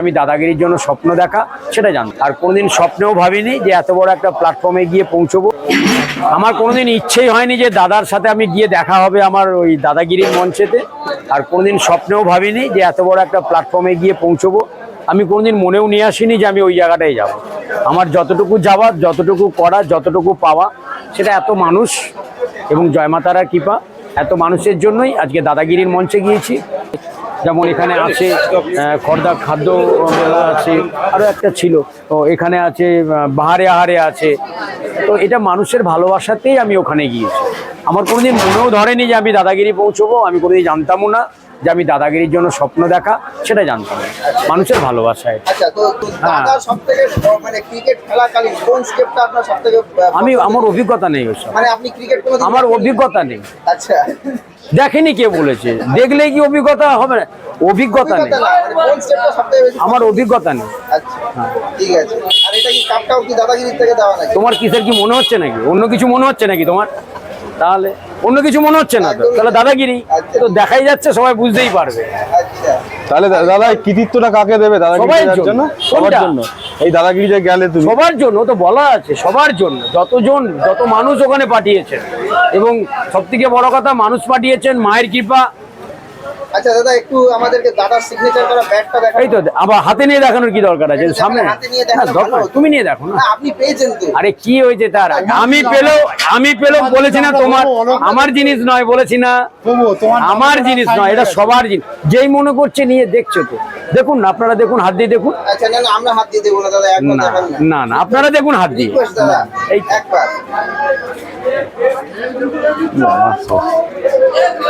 আমি দাদাগিরির জন্য স্বপ্ন দেখা, সেটা জানি আর কোনোদিন স্বপ্নেও ভাবিনি যে এত বড় একটা প্ল্যাটফর্মে গিয়ে পৌঁছবো। আমার কোনোদিন ইচ্ছেই হয়নি যে দাদার সাথে আমি গিয়ে দেখা হবে আমার ওই দাদাগিরির মঞ্চেতে। আর কোনোদিন স্বপ্নেও ভাবিনি যে এত বড় একটা প্ল্যাটফর্মে গিয়ে পৌঁছবো। আমি কোনোদিন মনেও নিয়ে আসিনি যে আমি ওই জায়গাটায় যাব। আমার যতটুকু যাওয়ার, যতটুকু করা যতটুকু পাওয়া, সেটা এত মানুষ এবং জয়মাতারার কৃপা, এত মানুষের জন্যই আজকে দাদাগিরির মঞ্চে গিয়েছি। যেমন এখানে আছে খর্দা খাদ্য মেলা আছে আরও একটা ছিল। তো এখানে আছে বাহারে আহারে আছে। তো এটা মানুষের ভালোবাসাতেই আমি ওখানে গিয়েছি। আমার কোনোদিন মনেও ধরেনি যে আমি দাদাগিরি পৌঁছবো, আমি কোনোদিন জানতামও না। যে আমি দাদাগিরির জন্য স্বপ্ন দেখা সেটা জানতাম। মানুষের ভালোবাসায় আচ্ছা হ্যাঁ। মানে আমি আমার অভিজ্ঞতা নেই ওসব। মানে আমার অভিজ্ঞতা নেই। আচ্ছা। দেখেনি কে বলেছে? দেখলে কি অভিজ্ঞতা হবে না? অভিজ্ঞতা নেই। মানে আমার অভিজ্ঞতা নেই। আচ্ছা নাকি? তোমার কিসের কি মনে হচ্ছে নাকি? অন্য কিছু মনে হচ্ছে নাকি তোমার? তাহলে অন্য কিছু মনে হচ্ছে না তো? তাহলে দাদাগিরি। তো দেখাই যাচ্ছে সবাই বুঝতেই পারবে। আচ্ছা। তাহলে দাদা কৃতিত্বটা কাকে দেবে দাদাগিরি সবার জন্য। সবার জন্য। এই দাদাগিরিতে গেলে তুমি? সবার জন্য ও তো বলা আছে সবার জন্য। যতজন যত মানুষ ওখানে পাঠিয়েছেন। এবং সব থেকে বড় কথা মানুষ পাঠিয়েছেন মায়ের কৃপা আচ্ছা দাদা একটু আমাদেরকে দাদার সিগনেচার করা এই তো আবার হাতে নিয়ে দেখানোর কি দরকার আছে? সামনে? হাতে নিয়ে দেখানো তুমি নিয়ে দেখো না। আপনি পেয়েছেন তো। আরে কি হয়েছে তার? আমি পেলেও আমি পেলেও বলেছি না তোমার আমার জিনিস নয় বলেছি না। আমার জিনিস নয় এটা সবার জিনিস। যেই মনে করছে নিয়ে দেখছ তো। দেখুন না আপনারা দেখুন হাত দিয়ে দেখুন। আচ্ছা না না আমরা হাত দিয়ে দেবো না দাদা একবার না না। না না আপনারা দেখুন হাত দিয়ে। এই একবার।